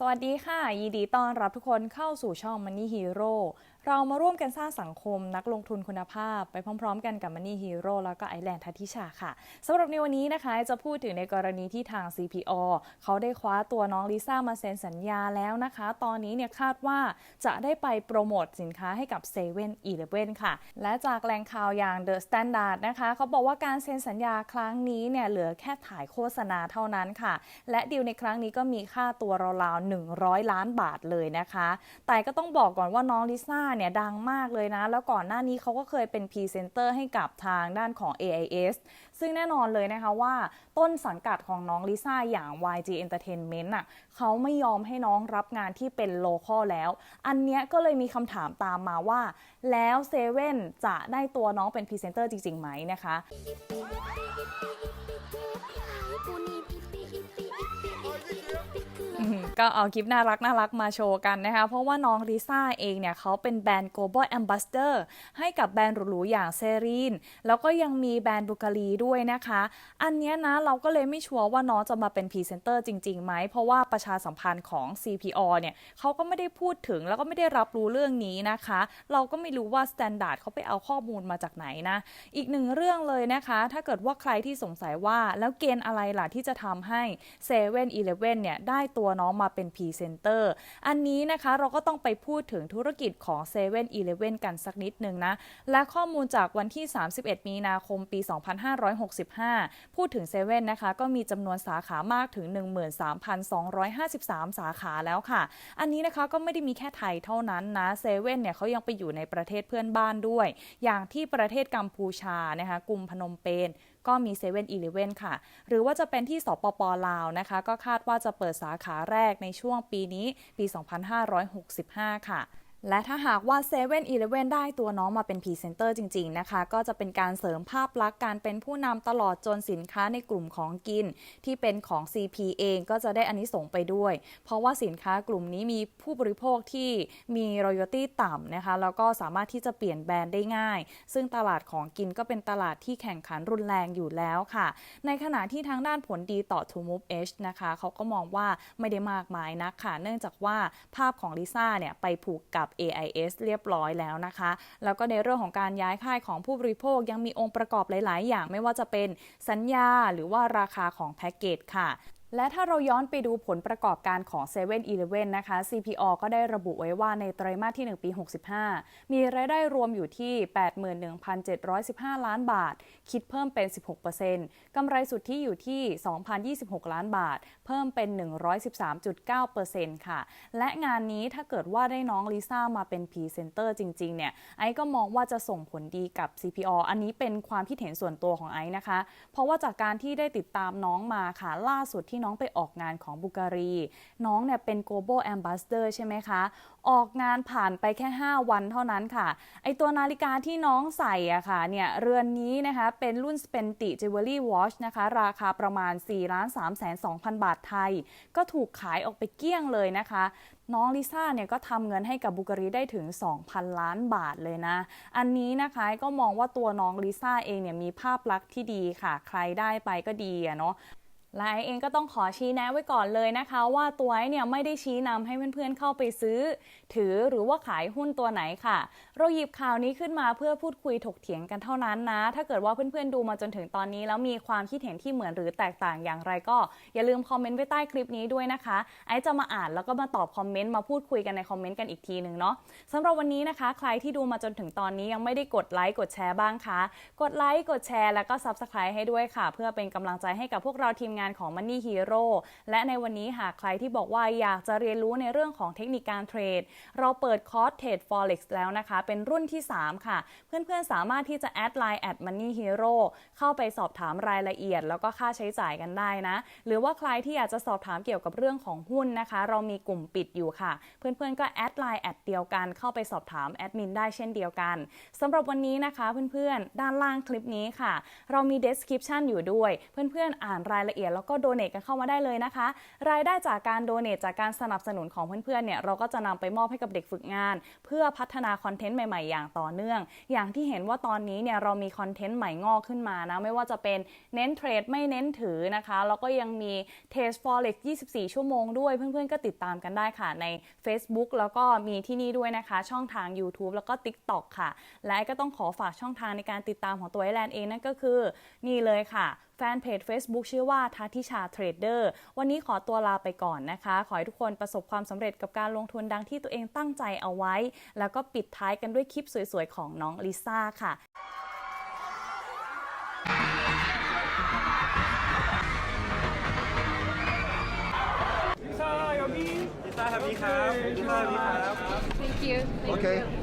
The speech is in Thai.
สวัสดีค่ะ ยินดีต้อนรับทุกคนเข้าสู่ช่อง Money Hero เรามาร่วมกันสร้างสังคมนักลงทุนคุณภาพ ไปพร้อม ๆ กันกับ Money Hero แล้วก็ไอแลนด์ทัติชาค่ะสำหรับในวันนี้นะคะ จะพูดถึงในกรณีที่ทาง CPO เขาได้คว้าตัวน้องลิซ่ามาเซ็นสัญญาแล้วนะคะ ตอนนี้เนี่ยคาดว่าจะได้ไปโปรโมทสินค้าให้กับ7 e เ e ่ e อค่ะ และจากแหล่งข่าวอย่าง The Standard นะคะเขาบอกว่าการเซ็นสัญญาครั้งนี้เนี่ยเหลือแค่ถ่ายโฆษณาเท่านั้นค่ะ และดีลในครั้งนี้ก็มีค่าตัวราวๆ100 ล้านบาทเลยนะคะ แต่ก็ต้องบอกก่อนว่าน้องลิซ่าเนี่ยดังมากเลยนะ แล้วก่อนหน้านี้เขาก็เคยเป็นพรีเซนเตอร์ให้กับทางด้านของ AIS ซึ่งแน่นอนเลยนะคะว่าต้นสังกัดของน้องลิซ่าอย่าง YG Entertainment อะเขาไม่ยอมให้น้องรับงานที่เป็นโลคอลแล้ว อันเนี้ยก็เลยมีคำถามตามมาว่า แล้วเซเว่นจะได้ตัวน้องเป็นพรีเซนเตอร์จริงๆไหมนะคะ ก็เอาคลิปน่ารักน่ารักมาโชว์กันนะคะ เพราะว่าน้องลิซ่าเองเนี่ยเขาเป็นแบรนด์ global ambassador ให้กับแบรนด์หรูๆอย่างเซรีนแล้วก็ยังมีแบรนด์บุกาลีด้วยนะคะ อันนี้นะเราก็เลยไม่ชัวร์ว่าน้องจะมาเป็นพรีเซนเตอร์จริงๆไหม เพราะว่าประชาสัมพันธ์ของ CPO เนี่ยเขาก็ไม่ได้พูดถึงแล้วก็ไม่ได้รับรู้เรื่องนี้นะคะ เราก็ไม่รู้ว่า Standard เขาไปเอาข้อมูลมาจากไหนนะ อีกหนึ่งเรื่องเลยนะคะ ถ้าเกิดว่าใครที่สงสัยว่าแล้วเกณฑ์อะไรล่ะที่จะทำให้7 e เ e ่ e อเนี่ยได้ตัวน้องมาเป็นพรีเซนเตอร์อันนี้นะคะเราก็ต้องไปพูดถึงธุรกิจของ7 e เ e ่ e กันสักนิดหนึ่งนะ และข้อมูลจากวันที่ 31 มีนาคมปี 2565 พูดถึง7 e เ e ่นะคะ ก็มีจำนวนสาขามากถึง 13,253 สาขาแล้วค่ะ อันนี้นะคะก็ไม่ได้มีแค่ไทยเท่านั้นนะเซเว่นเนี่ยเขายังไปอยู่ในประเทศเพื่อนบ้านด้วย อย่างที่ประเทศกัมพูชานะคะกรุงพนมเปญ ก็มี7 e เ e ่ e อค่ะ หรือว่าจะเป็นที่สปปลาวนะคะ ก็คาดว่าจะเปิดสาขาแรกในช่วงปีนี้ปี 2565 ค่ะ และถ้าหากว่า7 e เ e ่ e อได้ตัวน้องมาเป็นพรีเซนเตอร์จริง ๆ นะคะ ก็จะเป็นการเสริมภาพลักษณ์การเป็นผู้นำตลอดจนสินค้าในกลุ่มของกิน ที่เป็นของ CP เองก็จะได้อันนี้ส่งไปด้วย เพราะว่าสินค้ากลุ่มนี้มีผู้บริโภคที่มีรอยตี้ต่ำนะคะ แล้วก็สามารถที่จะเปลี่ยนแบรนด์ได้ง่าย ซึ่งตลาดของกินก็เป็นตลาดที่แข่งขันรุนแรงอยู่แล้วค่ะ ในขณะที่ทางด้านผลดีต่อ To Move Edge นะคะเขาก็มองว่าไม่ได้มากมายนักค่ะเนื่องจากว่าภาพของลิซ่าเนี่ยไปผูกกับ AIS เรียบร้อยแล้วนะคะ แล้วก็ในเรื่องของการย้ายค่ายของผู้บริโภคยังมีองค์ประกอบหลาย ๆ อย่างไม่ว่าจะเป็นสัญญาหรือว่าราคาของแพ็กเกจค่ะ และถ้าเราย้อนไปดูผลประกอบการของ7 e เ e ่ e อนะคะ CPO ก็ได้ระบุไว้ว่าในไตรมาสที่ 1 ปี 65 มีรายได้รวมอยู่ที่ 81,715 ล้านบาท คิดเพิ่มเป็น 16%กำไรสุทธิอยู่ที่ 2,026 ล้านบาท เพิ่มเป็น 113.9%ค่ะ และงานนี้ถ้าเกิดว่าได้น้องลิซ่ามาเป็นพรีเซนเตอร์จริง ๆ เนี่ย ไอก็มองว่าจะส่งผลดีกับ CPO อันนี้เป็นความคิดเห็นส่วนตัวของไอนะคะ เพราะว่าจากการที่ได้ติดตามน้องมาค่ะล่าสุดที่ที่น้องไปออกงานของบุการี น้องเนี่ยเป็น global ambassador ใช่ไหมคะ ออกงานผ่านไปแค่ 5 วันเท่านั้นค่ะ ไอตัวนาฬิกาที่น้องใส่อะค่ะเนี่ยเรือนนี้นะคะเป็นรุ่น Spenti Jewelry Watch นะคะ ราคาประมาณ4 3 2 0 0 0 บาทไทย ก็ถูกขายออกไปเกลี้ยงเลยนะคะน้องลิซ่าเนี่ยก็ทำเงินให้กับบุการีได้ถึง 2,000 ล้านบาทเลยนะ อันนี้นะคะก็มองว่าตัวน้องลิซ่าเองเนี่ยมีภาพลักษณ์ที่ดีค่ะ ใครได้ไปก็ดีอะเนาะ และไอเองก็ต้องขอชี้แนะไว้ก่อนเลยนะคะว่าตัวไอเนี่ยไม่ได้ชี้นำให้เพื่อนๆเข้าไปซื้อ ถือหรือว่าขายหุ้นตัวไหนค่ะ เราหยิบข่าวนี้ขึ้นมาเพื่อพูดคุยถกเถียงกันเท่านั้นนะ ถ้าเกิดว่าเพื่อนๆดูมาจนถึงตอนนี้ แล้วมีความคิดเห็นที่เหมือนหรือแตกต่างอย่างไรก็ อย่าลืมคอมเมนต์ไว้ใต้คลิปนี้ด้วยนะคะไอจะมาอ่านแล้วก็มาตอบคอมเมนต์มาพูดคุยกันในคอมเมนต์กันอีกทีหนึ่งเนาะสำหรับวันนี้นะคะ ใครที่ดูมาจนถึงตอนนี้ยังไม่ได้กดไลค์กดแชร์บ้างคะกดไลค์กดแชร์แล้วก็ซับสไครต์ให้ด้วยค่ะ เพื่อเป็นกำลังใจให้กับพวกเราทีมงานของ Money Hero โร่และในวันนี้หากใครที่บอกว่าอยากจะเรียนรู้ในเรื่องของเทคนิคการเทรด เราเปิดคอร์สเทรด forex แล้วนะคะ เป็นรุ่นที่ 3 ค่ะ เพื่อนๆ สามารถที่จะแอดไลน์แอด money hero เข้าไปสอบถามรายละเอียด แล้วก็ค่าใช้จ่ายกันได้นะ หรือว่าใครที่อยากจะสอบถามเกี่ยวกับเรื่องของหุ้นนะคะ เรามีกลุ่มปิดอยู่ค่ะ เพื่อนๆ ก็แอดไลน์แอดเดียวกัน เข้าไปสอบถามแอดมินได้เช่นเดียวกันสำหรับวันนี้นะคะเพื่อนๆ ด้านล่างคลิปนี้ค่ะ เรามี description อยู่ด้วย เพื่อนๆ อ่านรายละเอียดยนแล้วก็โดเน a กันเข้ามาได้เลยนะคะ รายได้จากการโดเน a จากการสนับสนุนของเพื่อนๆเนี่ยเราก็จะนำไปมอบให้กับเด็กฝึกงาน เพื่อพัฒนาคอนเทนต์ใหม่ๆ อย่างต่อเนื่อง อย่างที่เห็นว่าตอนนี้เนี่ยเรามีคอนเทนต์ใหม่งอกขึ้นมานะไม่ว่าจะเป็นเน้นเทรดไม่เน้นถือนะคะแล้วก็ยังมีเทส forex 24 ชั่วโมงด้วยเพื่อนๆ ก็ติดตามกันได้ค่ะใน Facebook แล้วก็มีที่นี่ด้วยนะคะ ช่องทาง YouTube แล้วก็ TikTok ค่ะ และก็ต้องขอฝากช่องทางในการติดตามของตัวไอแลนด์เองนั่นก็คือนี่เลยค่ะ แฟนเพจ Facebook ชื่อว่าทัทิชาเทรดเดอร์วันนี้ขอตัวลาไปก่อนนะคะ ขอให้ทุกคนประสบความสำเร็จกับการลงทุนดังที่ตัวเองตั้งใจเอาไว้ แล้วก็ปิดท้ายกันด้วยคลิปสวยๆ ของน้องลิซ่าค่ะลิซ่าครับพี่ลิซ่าครับพี่ครับลิซ่าครับพี่ครับ Thank you. Thank Okay. you.